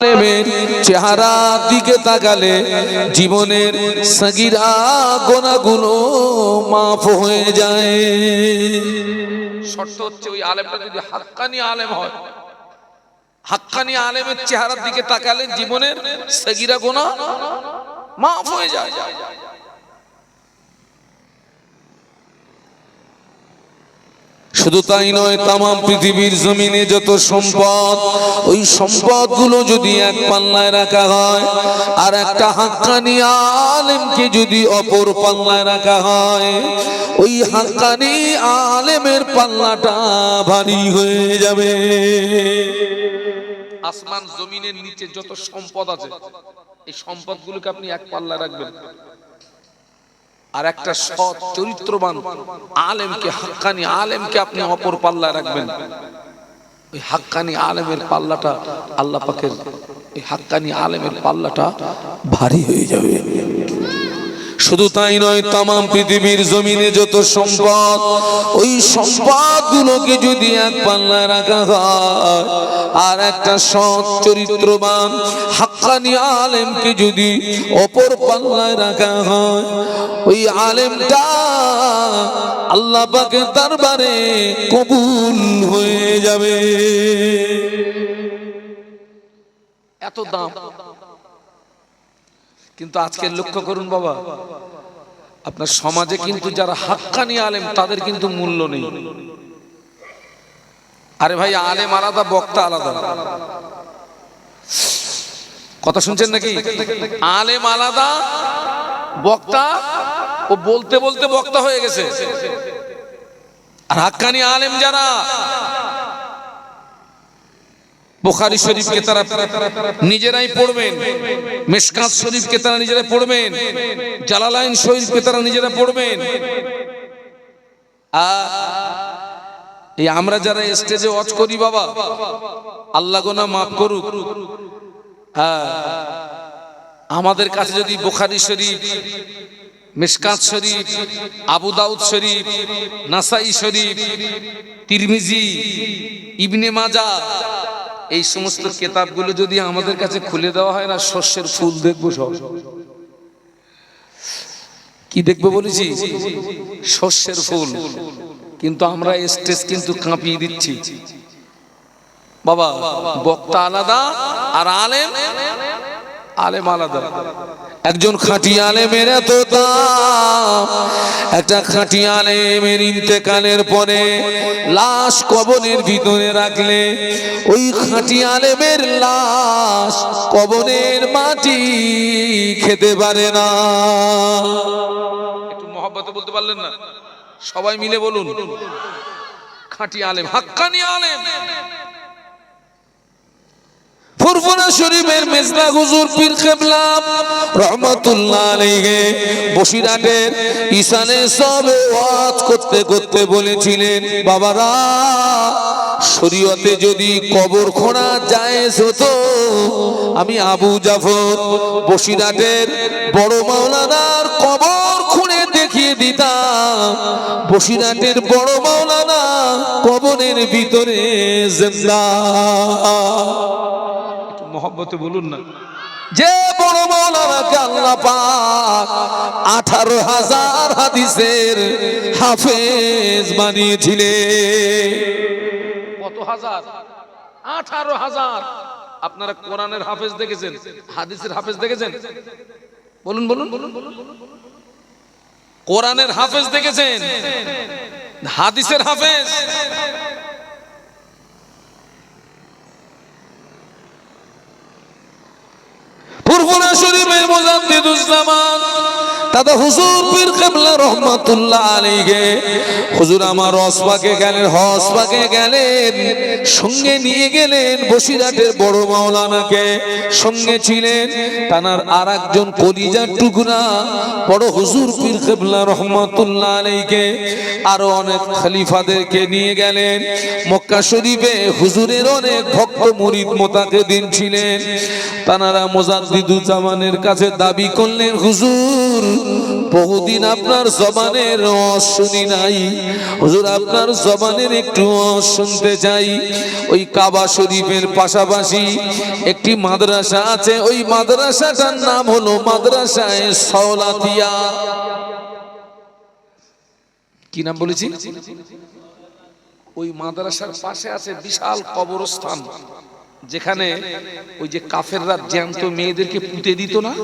আলেমের চেহারা দিকে তাকালে জীবনের সগিরা গোনাগুলো মাফ হয়ে যায়। শর্ত হচ্ছে ওই আলেমটা যদি হাক্কানি আলেম হয়, হাক্কানি আলেমের চেহারার দিকে তাকালে জীবনের সগিরা গোনা মাফ হয়ে যায়। শুধু তাই নয় তাম পৃথিবীর জমিনে যত সম্পদ, ওই সম্পদগুলো যদি এক পাল্লায় রাখা হয়, আর একটা হাক্কানি আলেমকে যদি অপর পাল্লায় রাখা হয়, ওই হাক্কানি আলেমের পাল্লাটা ভারী হয়ে যাবে। আসমান জমিনের নিচে যত সম্পদ আছে, এই সম্পদগুলোকে আপনি এক পাল্লায় রাখবেন। আর একটা সৎ চরিত্রবান আলেমকে, হাক্কানি আলেমকে আপনি অপর পাল্লায় রাখবেন। ওই হাক্কানি আলেমের পাল্লাটা আল্লাহ পাকের, এই হাক্কানি আলেমের পাল্লাটা ভারী হয়ে যাবে। শুধু তাই নয় তাম পৃথিবীর জমিনে যত সম্পদ, ওই সম্পদ গুলোকে যদি এক পাল্লায় রাখা হয়, আর একটা সৎ চরিত্রবান, হাক্কানি আলেমকে যদি অপর পাল্লায় রাখা হয়, ওই আলেমটা আল্লাহ পাকের দরবারে কবুল হয়ে যাবে। এত দাম। কিন্তু আজকে লক্ষ্য করুন বাবা, আপনার সমাজে কিন্তু যারা হাক্কানি আলেম, তাদের কিন্তু মূল্য নেই। আরে ভাই, আলেম আলাদা, বক্তা আলাদা। কথা শুনছেন নাকি? আলেম আলাদা, বক্তা ও বলতে বলতে বক্তা হয়ে গেছে। আর হাক্কানি আলেম যারা বুখারি শরীফকে তারা নিজেরাই পড়বেন, মেশকাত শরীফকে তারা নিজেরাই পড়বেন, জালালাইন শরীফকে তারা নিজেরা পড়বেন। এই আমরা যারা স্টেজে ওয়াচ করি বাবা, আল্লাহ গোনা মাফ করুক। আমাদের কাছে যদি বুখারি শরীফ মিসকাত শরীফ, আবু দাউদ শরীফ, নাসাই শরীফ, তিরমিজি, ইবনে মাজা এই সমস্ত কেতাবগুলো যদি আমাদের কাছে খুলে দেওয়া হয় না, শস্যের ফুল দেখব সব। কি দেখব বলেছি? শস্যের ফুল। কিন্তু আমরা স্টেজ কিন্তু কাঁপিয়ে দিচ্ছি। বাবা, বক্তা আলাদা আর আলেম আলেম আলাদা। একজন খাঁটি আলেমের এত দাম একটা খাঁটি আলেমের ইন্তেকালের পরে লাশ কবনের ভিতরে রাখলে ওই খাঁটি আলেমের লাশ কবনের মাটি খেতে পারে না। একটু মহব্বতে বলতে পারলেন না? সবাই মিলে বলুন খাঁটি আলেম হাক্কানি আলেম। ফুরফুরা শরীফের মেজলা হুজুর পীর কেবলা, রহমাতুল্লাহ আলাইহি, বসিরহাটের ঈশানে সবে ওয়াজ করতে করতে বলেছিলেন, বাবারা, শরীয়তে যদি কবর খোঁড়া জায়েজ হতো, আমি আবু জাফর বসিরহাটের বড় মাওলানার কবর খুঁড়ে দেখিয়ে দিতাম। বসিরহাটের বড় মাওলানা কবরের ভিতরে জিন্দা। মহব্বতে বলুন না। যে বড় মৌলানাকে আল্লাহ পাক আঠারো হাজার হাদিসের হাফেজ বানিয়েছিলেন। কত হাজার? আঠারো হাজার। আপনারা কোরআনের হাফেজ দেখেছেন হাদিসের হাফেজ দেখেছেন? বলুন বলুন। বলুন কোরআনের হাফেজ দেখেছেন হাদিসের হাফেজ। ফুরফুরা শরীফের মোজাম্মিদুজ্জামান দাদা হুজুর পীর রহমাতুল্লাহ হুজুর আমার হসপাকে গেলেন হসপাকে গেলেন, সঙ্গে নিয়ে গেলেন বসিরহাটের বড় মাওলানাকে। সঙ্গে ছিলেন কলিজার টুকরা, বড় হুজুর পীর কেবলা রহমাতুল্লাহ আলাইহি। আরও অনেক খলিফাদেরকে নিয়ে গেলেন। মক্কা শরীফে হুজুরের অনেক ভক্ত মুরিদ মোতাকে দিন ছিলেন। তানারা মোজাদ্দিদুজ্জামানের কাছে দাবি করলেন, হুজুর, বহুদিন আপনার জবানের আওয়াজ শুনি নাই। হুজুর, আপনার জবানের একটু আওয়াজ শুনতে চাই। ওই কাবা শরীফের পাশাপাশি একটি মাদ্রাসা আছে। ওই মাদ্রাসাটার নাম হলো মাদ্রাসায় সওলাতিয়া। কি নাম বলেছি? ওই মাদ্রাসার পাশে আছে বিশাল কবরস্থান। যেখানে ওই যে কাফেররা জ্যান্ত মেয়েদেরকে পুঁতে দিত না?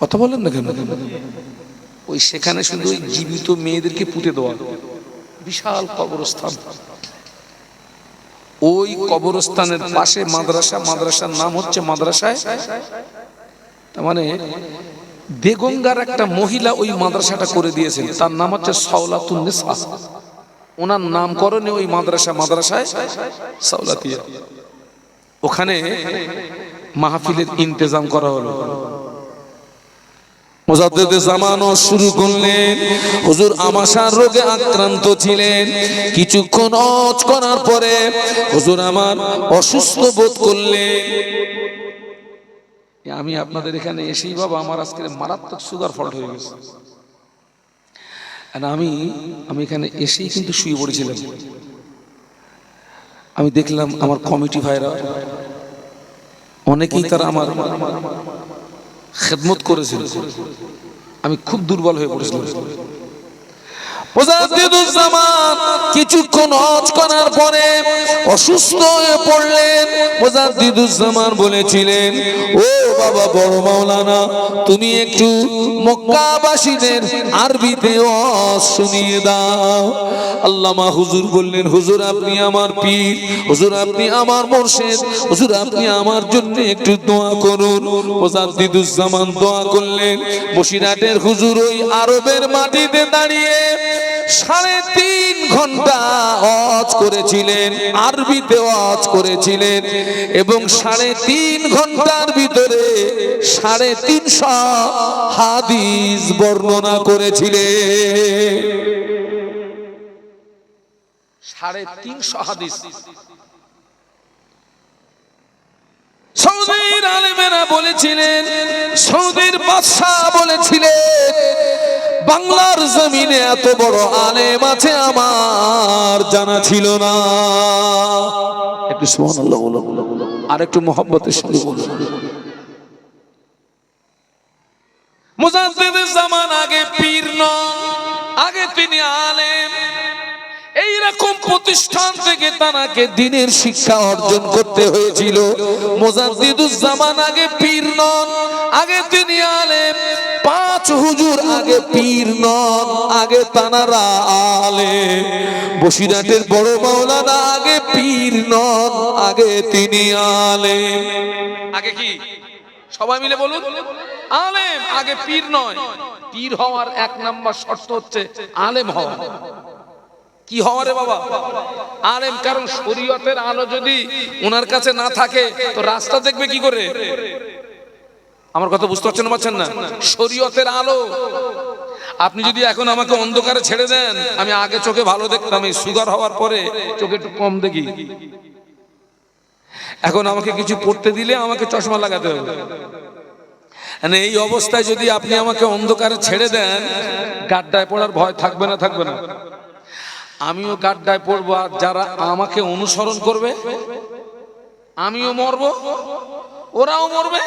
কথা বলেন না কেন? ওই সেখানে শুধু ওই জীবিত মেয়েদেরকে পুঁতে দেওয়া। বিশাল কবরস্থান। ওই কবরস্থানের পাশে মাদ্রাসা, মাদ্রাসার নাম হচ্ছে মাদ্রাসায়। তার মানে বেগঙ্গার একটা মহিলা ওই মাদ্রাসাটা করে দিয়েছেন। তার নাম হচ্ছে সাওলাতুন নিসা। ওনার নামকরণে ওই মাদ্রাসা মাদ্রাসায় সাওলাতিয়া। ওখানে মাহফিলের ইন্তেজাম করা হলো। মুজাদ্দেদে জামানও শুরু করলেন। হুজুর আমাশার রোগে আক্রান্ত ছিলেন। কিছুক্ষণ অজ করার পরে হুজুর আমার অসুস্থ বোধ করলেন। আমি আপনাদের এখানে এসেই বাবা, আমার আজকে মারাত্মক সুগার ফল্ট হয়ে গেছে। আমি আমি এখানে এসেই কিন্তু শুয়ে পড়েছিলাম। আমি দেখলাম আমার কমিটি ভাইরা অনেকেই তারা আমার খেদমত করেছিল। আমি খুব দুর্বল হয়ে পড়েছিলাম। কিছুক্ষণ হজ করার পরে অসুস্থ হয়ে পড়লেন। বলেছিলেন, ও বাবা বড় মাওলানা, তুমি একটু মক্কাবাসীদের আরবিতে শুনিয়ে দাও। আল্লামা হুজুর বললেন, হুজুর, আপনি আমার পীর, হুজুর, আপনি আমার মোর্শেদ, হুজুর, আপনি আমার জন্য একটু দোয়া করুন। মুজাদ্দিদুজ্জামান দোয়া করলেন। বসিরহাটের হুজুর ওই আরবের মাটিতে দাঁড়িয়ে সাড়ে তিন ঘণ্টা অজ করেছিলেন আরবিতে অজ করেছিলেন এবং সাড়ে তিন ঘণ্টার ভিতরে সাড়ে তিনশো হাদিস বর্ণনা করেছিলেন। সাড়ে তিনশো হাদিস। সৌদির আলেমেরা বলেছিলেন সৌদির বাদশাহ বলেছিলেন বাংলার জমিনে এত বড় আলেম আছে আমার জানা ছিল না। একটু বলো আর একটু মোহাম্মতের সঙ্গে বলো। মুজাদ্দিদের জামান আগে পীর নন আগে তিনি আলেম। এইরকম প্রতিষ্ঠান থেকে তানাকে দিনের শিক্ষা অর্জন করতে হয়েছিল। মোজাদ্দিদুজ্জামান আগে পীর নন, আগে তিনি আলেম। পাঁচ হুজুর আগে পীর নন, আগে তানারা আলেম। বসিরহাটের বড় মাওলানা আগে পীর নন, আগে তিনি আলে আগে কি? সবাই মিলে বলুন। আলেম আগে পীর নয়। পীর হওয়ার এক নাম্বার শর্ত হচ্ছে আলেম হওয়া। কি হওয়া রে বাবা? আলেম, কারণ শরীয়তের আলো যদি ওনার কাছে না থাকে, তো রাস্তা দেখবে কি করে? আমার কথা বুঝতে পারছেন পারছেন না? শরীয়তের আলো। আপনি যদি এখন আমাকে অন্ধকারে ছেড়ে দেন, আমি আগে চোখে ভালো দেখতাম, এই সুগার হওয়ার পরে চোখে একটু কম দেখি। এখন আমাকে কিছু পড়তে দিলে আমাকে চশমা লাগাতে হবে। মানে এই অবস্থায় যদি আপনি আমাকে অন্ধকারে ছেড়ে দেন, গাড্ডায় পড়ার ভয় থাকবে না থাকবে না। আমিও গাড্ডায় পড়ব আর যারা আমাকে অনুসরণ করবে, আমিও মরব, ওরাও মরবে।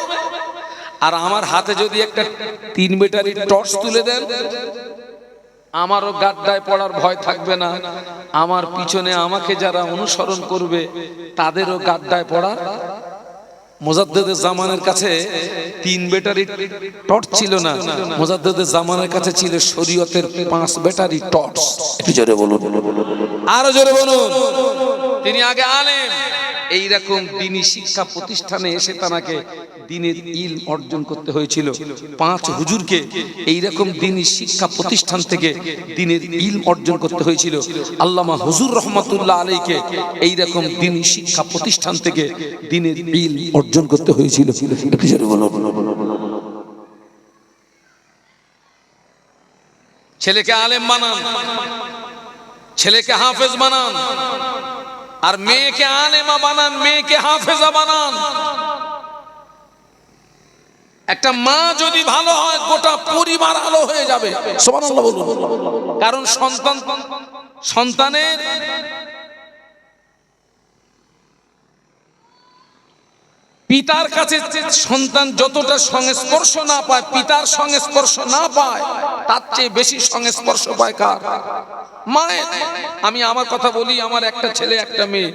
আর আমার হাতে যদি একটা তিন ব্যাটারি টর্চ তুলে দেন, আমারও গাড্ডায় পড়ার ভয় থাকবে না। আমার পিছনে আমাকে যারা অনুসরণ করবে, তাদেরও গাড্ডায় পড়া মোজাদ্দেদের জামানের কাছে তিন ব্যাটারি টর্চ ছিল না। মোজাদ্দেদের জামানের কাছে ছিল শরীয়তের পাঁচ ব্যাটারি টর্চ। একটু জোরে বলুন। আরও জোরে বলুন। তিনি আগে আলেম। এইরকম দিনী শিক্ষা প্রতিষ্ঠানে এসে তানাকে দিনের ইল অর্জন করতে হয়েছিল। পাঁচ হুজুরকে এইরকম দিনী শিক্ষা প্রতিষ্ঠান থেকে দিনের ইল অর্জন করতে হয়েছিল। আল্লামা হুজুর রহমাতুল্লাহ আলীকে এইরকম দিনী শিক্ষা প্রতিষ্ঠান থেকে দিনের ইল অর্জন করতে হয়েছিল। ছেলেকে আলেম বানান ছেলেকে হাফেজ বানান আর মেয়েকে আলেমা বানান, মেয়েকে হাফেজা বানান। একটা মা যদি ভালো হয় গোটা পরিবার আলো হয়ে যাবে। কারণ সন্তান সন্তানের পিতার কাছে সন্তান যতটা সংস্পর্শ না পায়, পিতার সংস্পর্শ না পায়, তার চেয়ে বেশি সংস্পর্শ পায় কার? মায়ের। আমি আমার কথা বলি, আমার একটা ছেলে, একটা মেয়ে।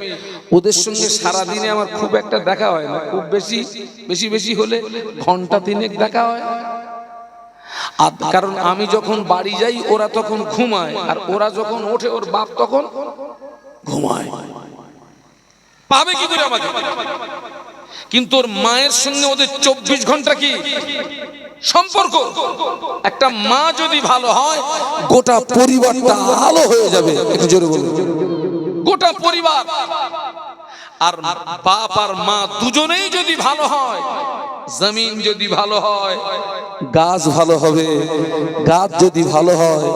ওদের সঙ্গে সারা দিনে আমার খুব একটা দেখা হয় না। খুব বেশি বেশি বেশি হলে ঘণ্টা তিনেক দেখা হয়। আর কারণ আমি যখন বাড়ি যাই, ওরা তখন ঘুমায়, আর ওরা যখন ওঠে, ওর বাপ তখন ঘুমায়। পাবে কি করে আমাকে? কিন্তু ওর মায়ের সঙ্গে ওদের চব্বিশ ঘণ্টা কি সম্পর্ক? একটা মা যদি ভালো হয়, গোটা পরিবারটা ভালো হয়ে যাবে। একটু জোরে বলুন। গোটা পরিবার। আর বাপ আর মা দুজনেই যদি ভালো হয়, জমিন যদি ভালো হয়, গাছ ভালো হবে, গাছ যদি ভালো হয়,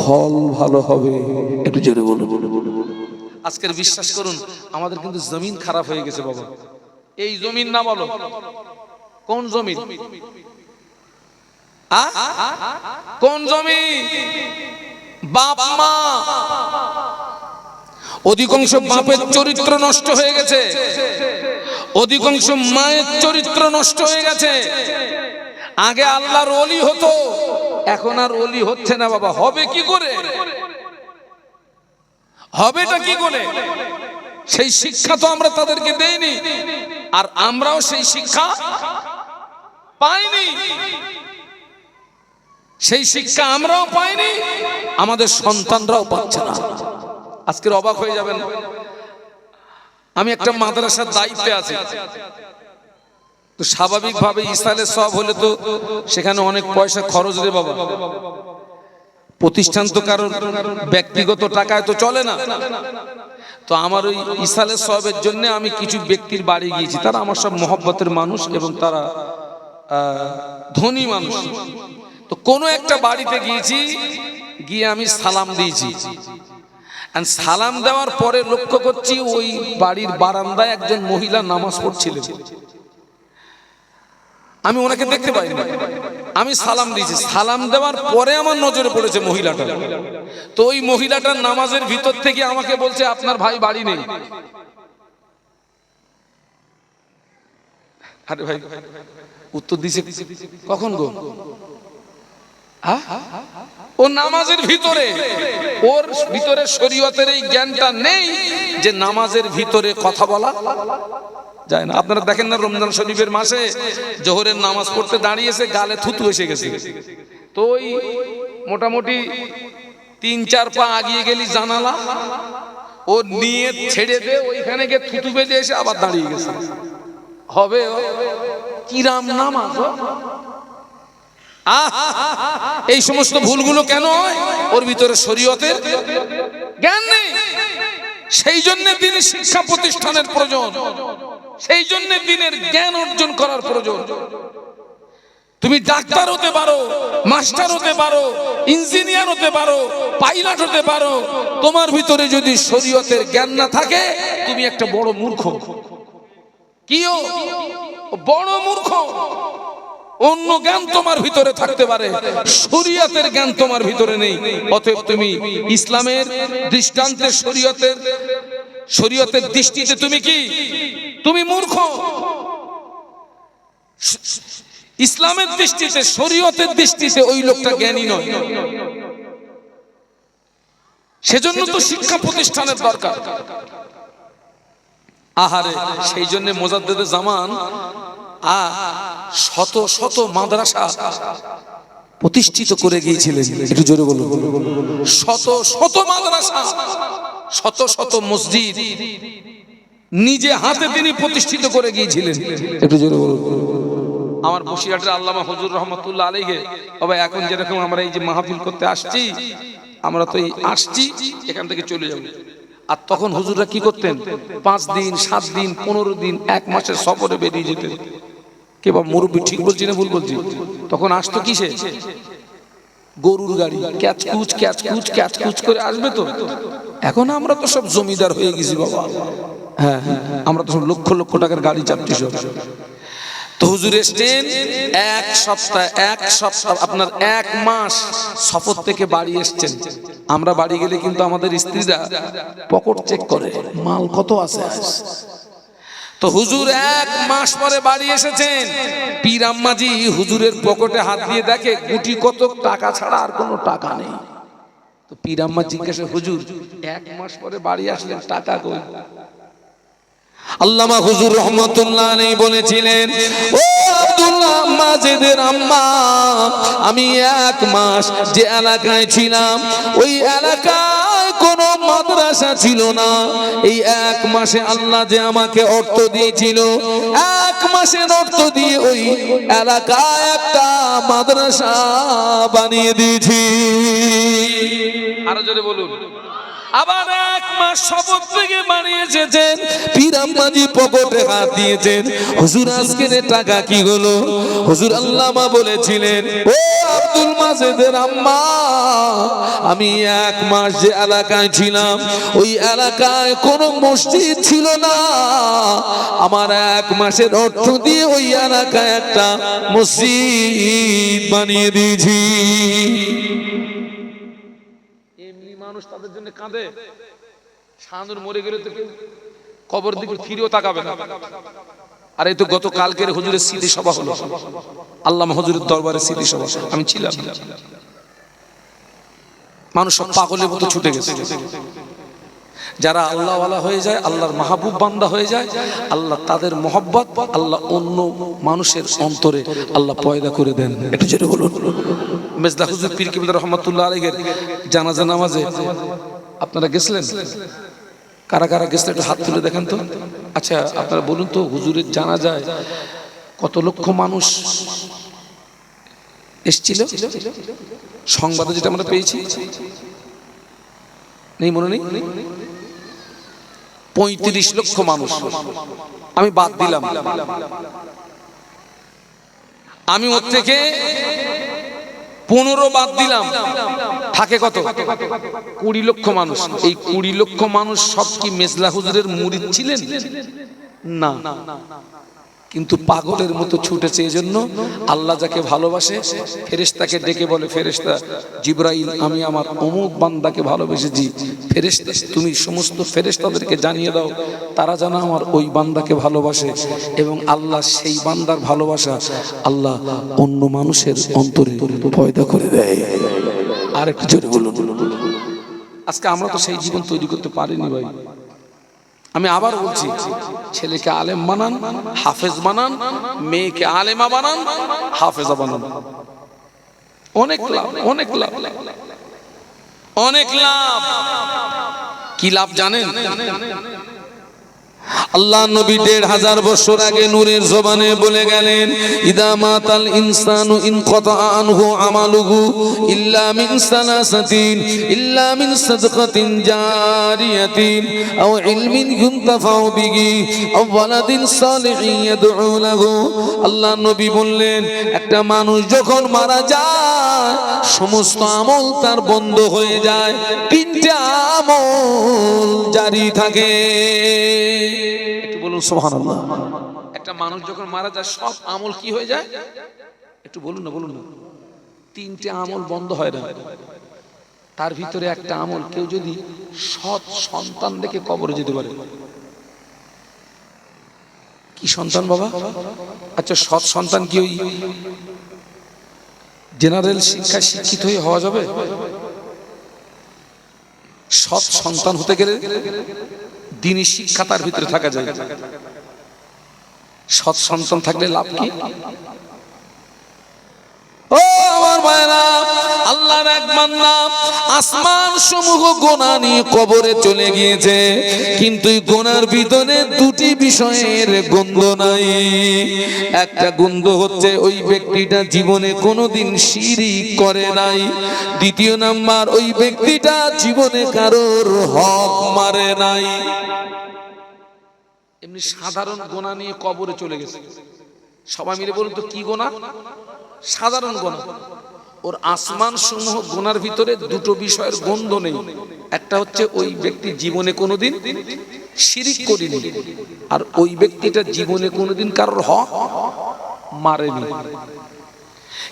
ফল ভালো হবে। একটু জোরে বলুন। আজকের বিশ্বাস করুন, আমাদের কিন্তু জমিন খারাপ হয়ে গেছে, বাবা। এই জমিন না বলো। কোন জমিন? আ? কোন জমিন? বাপ, মা। অধিকাংশ বাপের চরিত্র নষ্ট হয়ে গেছে। অধিকাংশ মায়ের চরিত্র নষ্ট হয়ে গেছে। আগে আল্লাহর অলি হতো। এখন আর অলি হচ্ছে না বাবা। হবে কি করে? হবেটা কি করে? সেই শিক্ষা তো আমরা তাদেরকে দেইনি। আর আমরাও সেই শিক্ষা পাইনি। সেই শিক্ষা আমরাও পাইনি, আমাদের সন্তানরাও পাচ্ছে না। আজকের অবাক হয়ে যাবেন। আমি একটা মাদ্রাসার দায়িত্বে আছি। তো স্বাভাবিকভাবে ইসালের সব হলে তো সেখানে অনেক পয়সা খরচ রে বাবা। প্রতিষ্ঠান তো কারণ ব্যক্তিগত টাকায় তো চলে না। তো আমার ওই ইসালের সবের জন্য আমি কিছু ব্যক্তির বাড়ি গিয়েছি। তারা আমার সব মহব্বতের মানুষ এবং তারা ধনী মানুষ। তো কোনো একটা বাড়িতে গিয়েছি, গিয়ে আমি সালাম দিয়েছি। সালাম দেওয়ার পরে লক্ষ্য করছি ওই বাড়ির বারান্দায় একজন মহিলা নামাজ পড়ছিলেন। আমি ওনাকে দেখতে পাইনি। আমি সালাম দিয়েছি। সালাম দেওয়ার পরে আমার নজরে পড়েছে মহিলাটা। তো ওই মহিলাটার নামাজের ভিতর থেকে আমাকে বলছে, আপনার ভাই বাড়ি নেই। আরে ভাই, উত্তর দিছে কখন গো? ও নামাজের ভিতরে। ওর ভিতরে শরীয়তের এই জ্ঞানটা নেই যে নামাজের ভিতরে কথা বলা। যায় না। আপনারা দেখেন না রমজান শরীফের মাসে জোহরের নামাজ পড়তে দাঁড়িয়েছে, গালে থুতু এসে গেছে। তো ওই মোটামুটি তিন, চার পা আগিয়ে গেলি জানালা, ও নিয়ে ছেড়ে দে, ওইখানে গিয়ে থুতু বেঁধে এসে আবার দাঁড়িয়ে গেছে। হবে? কিরাম নামাজ! এই সমস্ত ভুলগুলো কেন হয়? ওর ভিতরে শরীয়তের জ্ঞান নেই। সেই জন্য তিনি শিক্ষা প্রতিষ্ঠানের প্রয়োজন। সেই জন্য দিনের জ্ঞান অর্জন করার প্রয়োজন। তুমি ডাক্তার হতে পারো, মাস্টার হতে পারো, ইঞ্জিনিয়ার হতে পারো, পাইলট হতে পারো, তোমার ভিতরে যদি শরীয়তের জ্ঞান না থাকে, তুমি একটা বড় মূর্খ। কি ও? বড় মূর্খ। অন্য জ্ঞান তোমার ভিতরে থাকতে পারে, শরীয়তের জ্ঞান তোমার ভিতরে নেই। অতএব তুমি ইসলামের দৃষ্টান্তে, শরীয়তের শরীয়তের দৃষ্টিতে তুমি কি? তুমি মূর্খ। ইসলামের দৃষ্টিতে, শরীয়তের দৃষ্টিতে ওই লোকটা জ্ঞানী নয়। সেজন্য তো শিক্ষা প্রতিষ্ঠানের দরকার। আহারে, সেই জন্য মোজাদ্দেদে জামান আ শত শত মাদ্রাসা প্রতিষ্ঠিত করে গিয়েছিলেন। একটু জোরে বলুন। শত শত মাদ্রাসা, শত শত মসজিদ নিজে হাতে তিনি প্রতিষ্ঠিত করে গিয়েছিলেন। একটু জোরে বলুন। আমার বসিরহাটের আল্লামা হজুর রহমতুল্লাহ আলাইহে তবে এখন যেরকম আমরা এই যে মাহফিল করতে আসছি আমরা তো এই আসছি এখান থেকে চলে যাব। আর তখন হুজুররা কি করতেন? পাঁচ দিন সাত দিন পনেরো দিন এক মাসের সফরে বেরিয়ে যেতেন। কে বা মুরব্বী ঠিক বলছি না ভুল বলছি? তখন আসতো কিসে? গরুর গাড়ি ক্যাচ কুচ ক্যাচ কুচ ক্যাচ কুচ করে আসবে তো? এখন আমরা তো সব জমিদার হয়ে গেছি বাবা। হ্যাঁ হ্যাঁ, আমরা তো লক্ষ লক্ষ টাকার গাড়ি চাপছি সব। তো হুজুর এসছেন এক সপ্তাহ এক সপ্তাহ আপনার এক মাস সফর থেকে বাড়ি এসছেন। আমরা বাড়ি গেলে কিন্তু আমাদের স্ত্রীরা পকেট চেক করে মাল কত আছে? তো হুজুর এক মাস পরে বাড়ি এসেছেন। পীর আম্মাজি হুজুরের পকেটে হাত দিয়ে দেখে গুটি কত টাকা ছাড়া আর কোনো টাকা নেই। তো পীর আম্মা জিজ্ঞাসা হুজুর এক মাস পরে বাড়ি আসলেন টাকা কই? আল্লামা হুজুর রহমতুল্লাহ আলাইহি বলেছিলেন, ও আব্দুল্লাহ মাজেদের আম্মা, আমি এক মাস যে এলাকায় ছিলাম, ওই এলাকায় কোনো মাদ্রাসা ছিল না। এই এক মাসে আল্লাহ যে আমাকে অর্থ দিয়েছিল, এক মাসের অর্থ দিয়ে ওই এলাকায় একটা মাদ্রাসা বানিয়ে দিয়েছি। আরও বলুন। আবার এক মাস শপথ থেকে বাড়ি এসেছেন। পিরাম্মাজি পকেটে হাত দিয়েছেন। হুজুর, আজকের টাকা কি হলো? হুজুর, আল্লামা বলেছিলেন, ও আব্দুল মাজেদের আম্মা, আমি এক মাস যে এলাকায় ছিলাম, ওই এলাকায় কোনো মসজিদ ছিল না। আমার এক মাসের অর্থ দিয়ে ওই এলাকায় একটা মসজিদ বানিয়ে দিয়েছি। মানুষ তাদের জন্য কাঁদে। সানুর মরে গেলে তো কেউ কবর দিকে ফিরেও তাকাবে না। আর এই তো গত কালকের হুজুরের স্মৃতি সভা হলো। আল্লাহ হুজুরের দরবারের স্মৃতি সভা আমি ছিলাম। মানুষ সব পাগলের মতো ছুটে গেছে। যারা আল্লাহওয়ালা হয়ে যায়, আল্লাহর মাহবুব বান্দা হয়ে যায়, আল্লাহ তাদের মোহব্বত, আল্লাহ অন্য মানুষের অন্তরে আল্লাহ পয়দা করে দেন। একটু যেটা বলুন। মেজদা হুজুর পীর কিবলা রহমতুল্লাহ আলাইহির জানাজা নামাজে আপনারা গেছিলেন? কারা কারা গেছিলেন? একটু হাত তুলে দেখেন তো। আচ্ছা আপনারা বলুন তো, হুজুরের জানা যায় কত লক্ষ মানুষ এসছিল? সংবাদে যেটা আমরা পেয়েছি। নেই মনে নেই? পঁয়ত্রিশ লক্ষ মানুষ। আমি বাদ দিলাম। আমি ওর থেকে পনেরো বাদ দিলাম। থাকে কত? কুড়ি লক্ষ মানুষ। এই কুড়ি লক্ষ মানুষ সব কি মেজলা হুজুরের মুরিদ ছিলেন? না। কিন্তু পাগলের মতো ছুটেছে এজন্য আল্লাহ যাকে ভালোবাসে, ফেরেশতাকে ডেকে বলে, ফেরেশতা, জিব্রাইল, আমি আমার অমুক বান্দাকে ভালোবেসেছি। ফেরেশতা, তুমি সমস্ত ফেরেশতাদেরকে জানিয়ে দাও, তারা যেন আমার ওই বান্দাকে ভালোবাসে এবং আল্লাহ সেই বান্দার ভালোবাসা আল্লাহ অন্য মানুষের অন্তরে পয়দা করে দেয়। আর একটু জোরে বলুন। আজকে আমরা তো সেই জীবন তৈরি করতে পারিনি ভাই। আমি আবার বলছি, ছেলেকে আলেম বানান, হাফেজ বানান, মেয়েকে আলেমা বানান, হাফেজা বানান। অনেক লাভ অনেক লাভ। অনেক লাভ। কি লাভ জানেন? আল্লাহ নবী দেড় হাজার বছর আগে নূরের জবানে বলে গেলেন, ইদা মাতাল ইনসানু ইন আনহু আমালুহু ইল্লা মিন সালাসাতিন, ইল্লা মিন সাদকাতিন জারিয়াতিন, আও ইলমিন ইউনতাফাউ বিহি, আও ওয়ালাদিন সালিহিন ইয়াদউ লাহু। আল্লাহ নবী বললেন, একটা মানুষ যখন মারা যায়, সমস্ত আমল তার বন্ধ হয়ে যায়, তিনটা আমল জারি থাকে। একটু বলুন, সুবহানাল্লাহ। একটা মানুষ যখন মারা যায়, সব আমল কি হয়ে যায়? একটু বলুন না বলুন না। তিনটে আমল বন্ধ হয় না? তার ভিতরে একটা আমল, কেউ যদি সৎ সন্তান দেখে কবরে যেতে পারে। কি সন্তান বাবা? আচ্ছা সৎ সন্তান কি জেনারেল শিক্ষায় শিক্ষিত হয়ে হওয়া যাবে? সৎ সন্তান হতে গেলে? দিনই শিক্ষা তার ভিতরে থাকা যায়। সৎ সন্তান থাকলে লাভ কি? ও আল্লাহর এক বান্দা আসমান সমূহ গোনা নিয়ে কবরে চলে গিয়েছে, কিন্তু গোনার ভিতরে দুটি বিষয়ের গন্ধ নাই। একটা গন্ধ হচ্ছে ওই ব্যক্তিটা জীবনে কোনোদিন শিরিক করে নাই। দ্বিতীয় নাম্বার, ওই ব্যক্তিটা জীবনে কারোর হক মারে নাই। এমনি সাধারণ গোনা নিয়ে কবরে চলে গেছে। সবাই মিলে বলুন তো কি গোনা? সাধারণ গোনা। ওর আসমান সমূহ গোনার ভিতরে দুটো বিষয়ের গন্ধ নেই। একটা হচ্ছে ওই ব্যক্তি জীবনে কোনোদিন শিরিক করিনি, আর ওই ব্যক্তিটা জীবনে কোনোদিন কারোর হক মারেনি।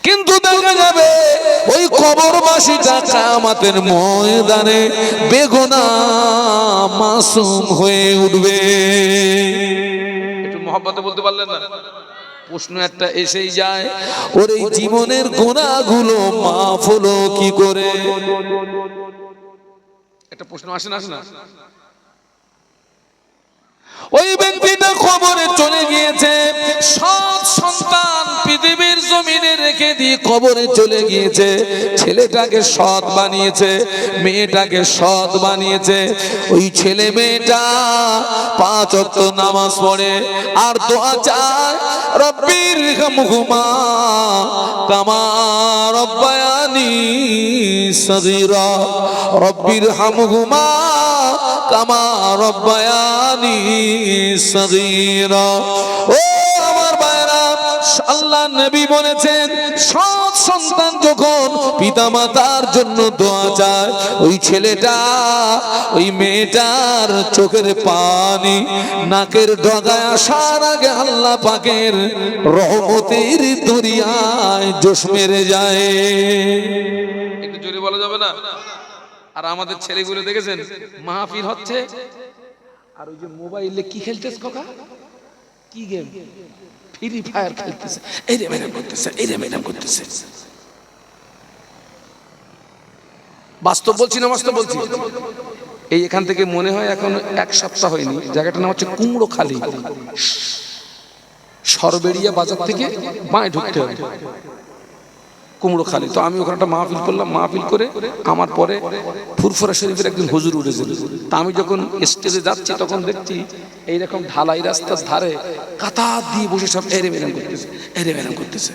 কিন্তু দেখা যাবে ওই কবরবাসীটা কামাতের ময়দানে বেগুনা মাসুম হয়ে উঠবে। একটু মহব্বতে বলতে পারলেন না? প্রশ্ন একটা এসেই যায় ওর এই জীবনের গোনাগুলো মাফ হলো কি করে? একটা প্রশ্ন আসে না আসে না? ওই ব্যক্তিটা খবরে চলে গিয়েছে। সৎ সন্তান পৃথিবীর জমিনে রেখে দিয়ে কবরে চলে গিয়েছে। ছেলেটাকে সৎ বানিয়েছে, মেয়েটাকে সৎ বানিয়েছে। ওই ছেলে মেয়েটা পাঁচ অক্ত নামাজ পড়ে আর দোয়া চায়, রব্বির হামহুমা কামা রব্বায়ানি সগীরা, রব্বির হামহুমা কামা রব্বায়ানি চোখের পানি নাকের ডগায় আসার আগে আল্লাহ পাকের রহমতের দরিয়ায় জোশ মেরে যায়। একটু জোরে বলা যাবে না? আর আমাদের ছেলেগুলো দেখেছেন? মাহফিল হচ্ছে। আর ওই যে মোবাইলে কি খেলতেছ কাকা? কি গেম ফ্রি ফায়ার খেলতেছে। এই রে ম্যাডাম করতেছে, এই রে ম্যাডাম করতেছে। বাস্তব বলছি না বাস্তব বলছি? এই এখান থেকে মনে হয় এখন এক সপ্তাহ হয়নি। জায়গাটার নাম হচ্ছে কুমড়ো খালি। সরবেরিয়া বাজার থেকে বাঁয়ে ঢুকতে হবে। কুমড়ো খালি। তো আমি ওখানে একটা মাহফিল করলাম। মাহফিল করে আমার পরে ফুরফুরা শরীফের একদিন হুজুর উঠেছিল তা আমি যখন স্টেজে যাচ্ছি, তখন দেখছি এইরকম ঢালাই রাস্তার ধারে কাতার দিয়ে বসে সব এরে মেরাম করতেছে, এরে মেরাম করতেছে।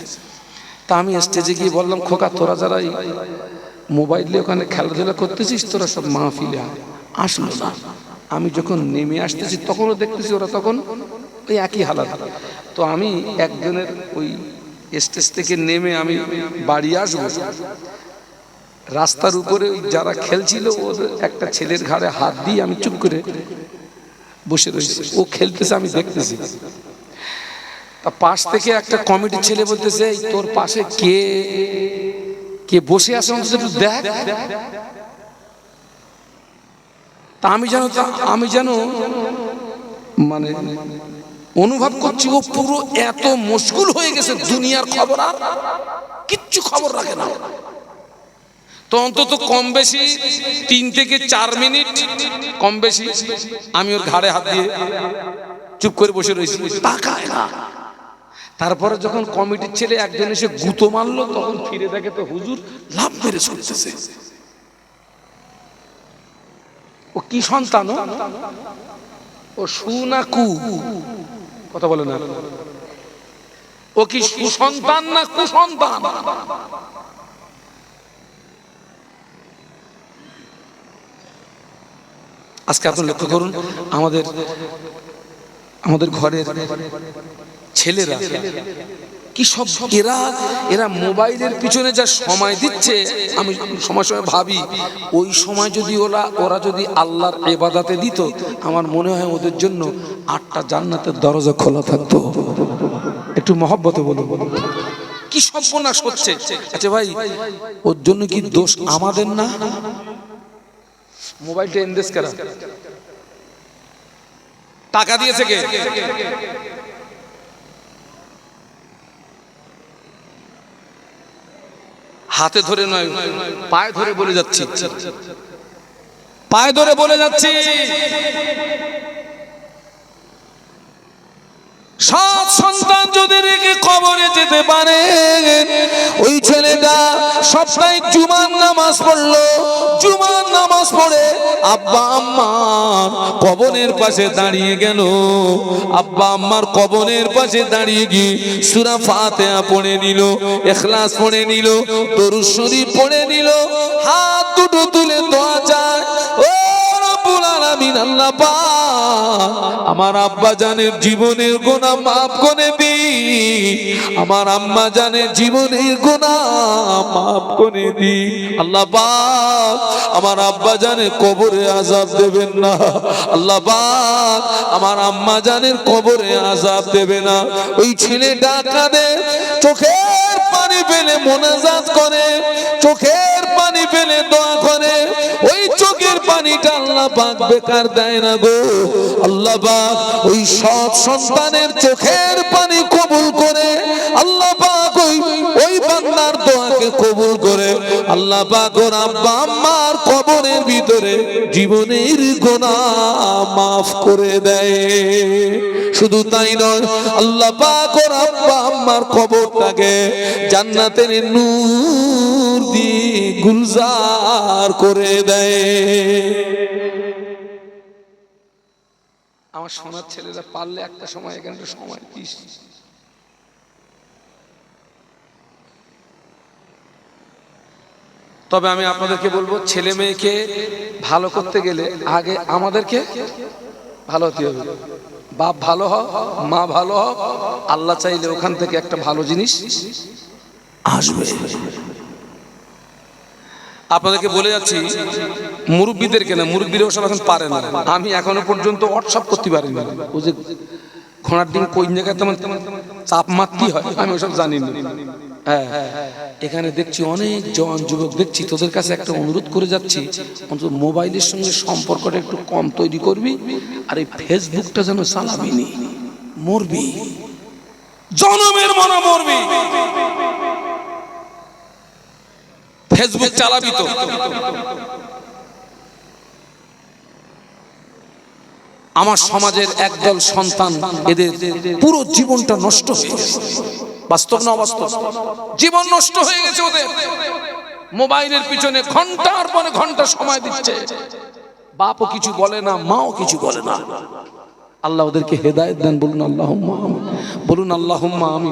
তা আমি স্টেজে গিয়ে বললাম, খোকা, তোরা যারা মোবাইলে ওখানে খেলাধুলা করতেছিস, তোরা সব মাহফিলে আসলো না। আমি যখন নেমে আসতেছি, তখনও দেখতেছি ওরা তখন ওই একই হালাত। তো আমি একজনের ওই স্টেজ থেকে নেমে আমি বাড়ি আসব। রাস্তার উপরে যারা খেলছিল ওর একটা ছেলের ঘাড়ে হাত দিয়ে আমি চুপ করে বসে রয়েছি। ও খেলতেছে, আমি দেখতেছি। তা পাশ থেকে একটা কমিটির ছেলে বলতেছে তোর পাশে কে? কে বসে আছে অন্তত একটু দেখ। তা আমি যেন আমি যেন মানে অনুভব করছি, ও পুরো এত মুশকুল হয়ে গেছে দুনিয়ার খবর আর কিচ্ছু খবর রাখে না। তো অন্তত কম বেশি তিন থেকে চার মিনিট কম বেশি আমি ওর ঘাড়ে হাত দিয়ে চুপ করে বসে রয়েছি। তাকায় না। তারপরে যখন কমিটির ছেলে একজন এসে গুঁতো মারলো, তখন ফিরে দেখে তো হুজুর লাভ মেরে চলতেছে। ও কি সন্তান, ও? ও সু না কু কথা বলে না। ও কি সুসন্তান না কুসন্তান? আজকে আপনি লক্ষ্য করুন, আমাদের আমাদের ঘরের ছেলেরা কি সব এরা এরা মোবাইলের পিছনে যা সময় দিচ্ছে, আমি সময় সময় ভাবি, ওই সময় যদি ওরা ওরা যদি আল্লাহর এবাদাতে দিত, আমার মনে হয় ওদের জন্য আটটা জান্নাতের দরজা খোলা থাকতো। একটু মহব্বতে বলো কি সর্বনাশ হচ্ছে? আচ্ছা ভাই, ওর জন্য কি দোষ আমাদের না? মোবাইলটা এনদেশ করা। টাকা দিয়েছে কে? হাতে ধরে নয় নয় নয় পায়ে ধরে বলে যাচ্ছি। পায়ে ধরে বলে যাচ্ছি। সৎ সন্তান যদি রেখে কবরে যেতে পারে, ওই ছেলেটা সপ্তাহে জুমার নামাজ পড়ল। জুমার নামাজ পড়ে আব্বা আম্মার কবনের পাশে দাঁড়িয়ে গেল। আব্বা আম্মার কবনের পাশে দাঁড়িয়ে গিয়ে সুরা ফাতেহা পড়ে নিল এখলাস পড়ে নিল শরীফ পড়ে নিল, হাত দুটো তুলে দোয়া আলামিন আল্লাহ আমার আব্বা জানের জীবনের গোনা মাফ করে দি। আমার আম্মা জানের জীবনের গোনা মাফ করে দি। আল্লাহ আমার আব্বা জানের কবরে আজাব দেবেন না। আল্লাহ আমার আম্মা জানের কবরে আজাব দেবে না। ওই ছেলে ডাকা দে, চোখের পানি ফেলে মোনাজাত করে, চোখের পানি ফেলে দোয়া করে। পানিটা আল্লাহ পাক বেকার দেয় না গো। আল্লাহ পাক ওই সৎ সন্তানের চোখের পানি কবুল করে, আল্লাহ পাক ওই ওই বান্দার দোয়াকে কবুল করে। আল্লাহ পাক ওর আব্বা আম্মার কবরের ভিতরে জীবনের গোনাহ মাফ করে দেয়। শুধু তাই নয়, আল্লাহ পাক ওর আব্বা আম্মার কবরটাকে জান্নাতের নূর দিয়ে গুলজার করে দেয়। আমার সোনার ছেলেরা পারলে একটা সময়, এখানে একটা সময় দিস তবে আমি আপনাদেরকে বলব, ছেলে মেয়েকে ভালো করতে গেলে আগে আমাদেরকে ভালো হতে হবে। বাপ ভালো হ মা ভালো হ আল্লাহ চাইলে ওখান থেকে একটা ভালো জিনিস আসবে। আপনাদেরকে বলে যাচ্ছি মুরব্বীদেরকে না মুরব্বীরা ওসব এখন পারে না। আমি এখনও পর্যন্ত হোয়াটসঅ্যাপ করতে পারিনি। ও যে ঘোড়ার ডিম কোন জায়গায় তেমন চাপ হয়, আমি ওসব জানি না। হ্যাঁ এখানে দেখছি অনেক জওয়ান যুবক, দেখছি তোদের কাছে একটা অনুরোধ করে যাচ্ছি, অন্তত মোবাইলের সঙ্গে সম্পর্কটা একটু কম তৈরি করবি, আর এই ফেসবুকটা যেন চালাবি নি। মরবি। জনমের মনে মরবি। ফেসবুক চালাবি তো। আমার সমাজের একদল সন্তান, এদের পুরো জীবনটা নষ্ট হয়ে গেছে। বাস্তব না অবাস্তব? জীবন নষ্ট হয়ে গেছে ওদের। মোবাইলের পিছনে ঘণ্টার পরে ঘণ্টা সময় দিচ্ছে। বাপও কিছু বলে না, মাও কিছু বলে না। আল্লাহ ওদেরকে হেদায়েত দেন, বলুন আল্লাহ বলুন আল্লাহ আমি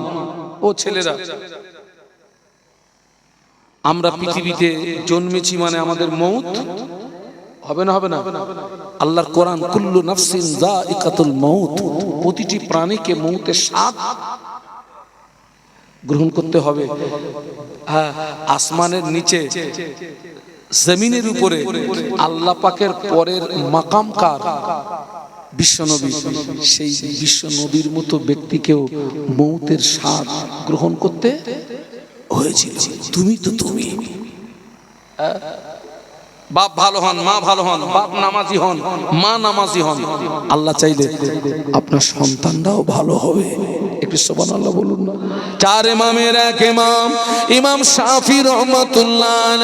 ও ছেলেরা আমরা পৃথিবীতে জন্মেছি মানে আমাদের মৌত। হবে না হবে না? আল্লাহর কোরআন, কুল্লু নাফসিন যায়িকাতুল মাউত প্রতিটি প্রাণীকে মৌতের স্বাদ গ্রহণ করতে হবে। হ্যাঁ আসমানের নিচে, জমিনের উপরে, আল্লাহ পাকের পরের মাকাম কার বিশ্বনবী সেই বিশ্ব নবীর মতো ব্যক্তিকেও মৌতের স্বাদ গ্রহণ করতে হয়েছিল। তুমি তো তুমি। বাপ ভালো হন মা ভালো হন বাপ নামাজি হন মা নামাজি হন। আল্লাহ চাইলে আপনার সন্তানরাও ভালো হবে। একটু সোবান আল্লাহ বলুন না। চার ইমামের এক ইমাম ইমাম শাফি রহমতুল্লাহ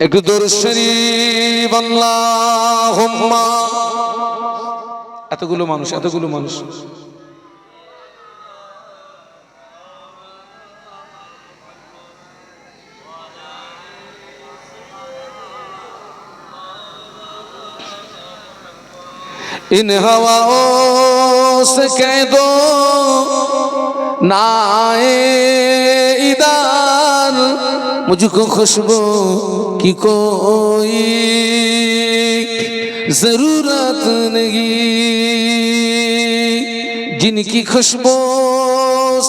একটু শরীফ আল্লাহুম্মা। এতগুলো মানুষ এতগুলো মানুষ। ان ہواوں سے کہہ دو، نائے ادار مجھ کو خوشبو کی کوئی ضرورت نہیں۔ جن کی خوشبو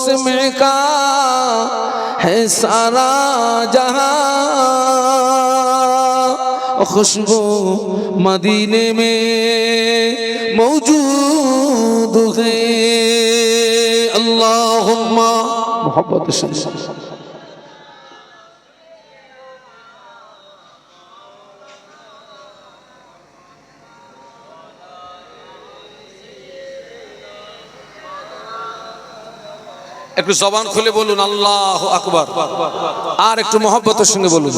سے مہکا ہے سارا جہاں खुशबू मदीने में मौजूद है अल्लाहुम्मा मोहब्बत से একটু জবান খুলে বলুন আল্লাহ আকবার আর একটু মহব্বতের সঙ্গে বলুন